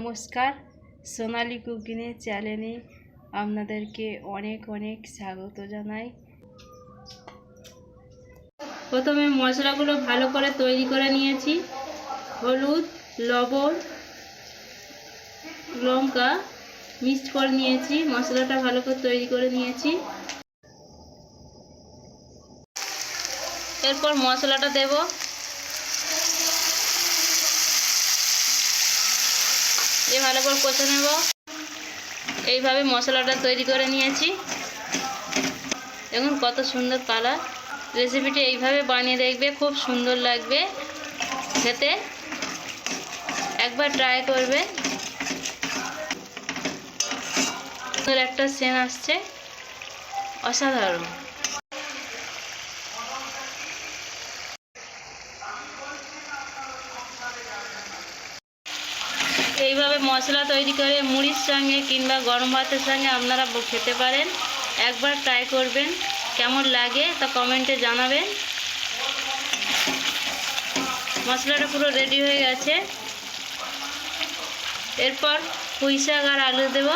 নমস্কার। সোনালি কুকিংয়ের চ্যানেলে আপনাদেরকে অনেক অনেক স্বাগত জানাই। প্রথমে মশলাগুলো ভালো করে তৈরি করে নিয়েছি। হলুদ, লবণ, লঙ্কা মিক্সড করে নিয়েছি। মশলাটা ভালো করে তৈরি করে নিয়েছি। এরপর মশলাটা দেব। এ ভালো করে কষে নেব। এইভাবে মশলাটা তৈরি করে নিয়েছি। দেখুন কত সুন্দর কালার। রেসিপিটি এইভাবে বানিয়ে দেখবে, খুব সুন্দর লাগবে খেতে। একবার ট্রাই করবে। একটা সেন আসছে। অসাধারণ। এইভাবে মশলা তৈরি করে মুড়ির সঙ্গে কিংবা গরম ভাতের সঙ্গে আপনারা খেতে পারেন। একবার ট্রাই করবেন। কেমন লাগে তা কমেন্টে জানাবেন। মশলাটা পুরো রেডি হয়ে গেছে। এরপর পুঁই শাক আর আলু দেব।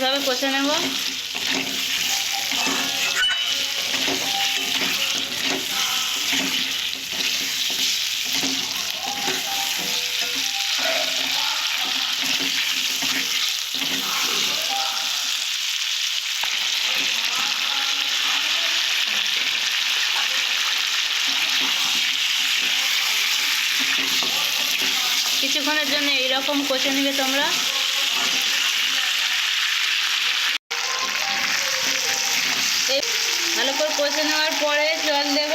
এইভাবে কষে নেব। কিছুক্ষণের জন্য এইরকম কষে নেবে তোমরা। কষে নেওয়ার পরে জল দেব।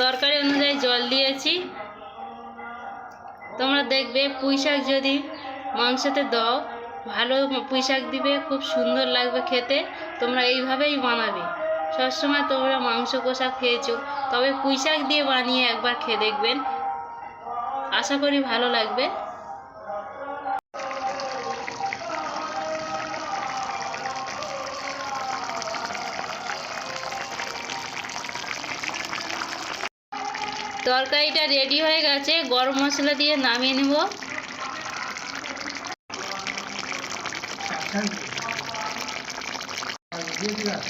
তরকারি অনুযায়ী জল দিয়েছি। তোমরা দেখবে পুঁই শাক যদি মাংসতে দাও, ভালো পুঁই শাক দিবে, খুব সুন্দর লাগবে খেতে। তোমরা এইভাবেই বানাবে। সবসময় তোমরা মাংস কষা খেয়েছো, তবে পুঁই শাক দিয়ে বানিয়ে একবার খেয়ে দেখবেন। আশা করি ভালো লাগবে। তরকারিটা রেডি হয়ে গেছে গরম মশলা দিয়ে নামিয়ে নেব। Thank দিলাম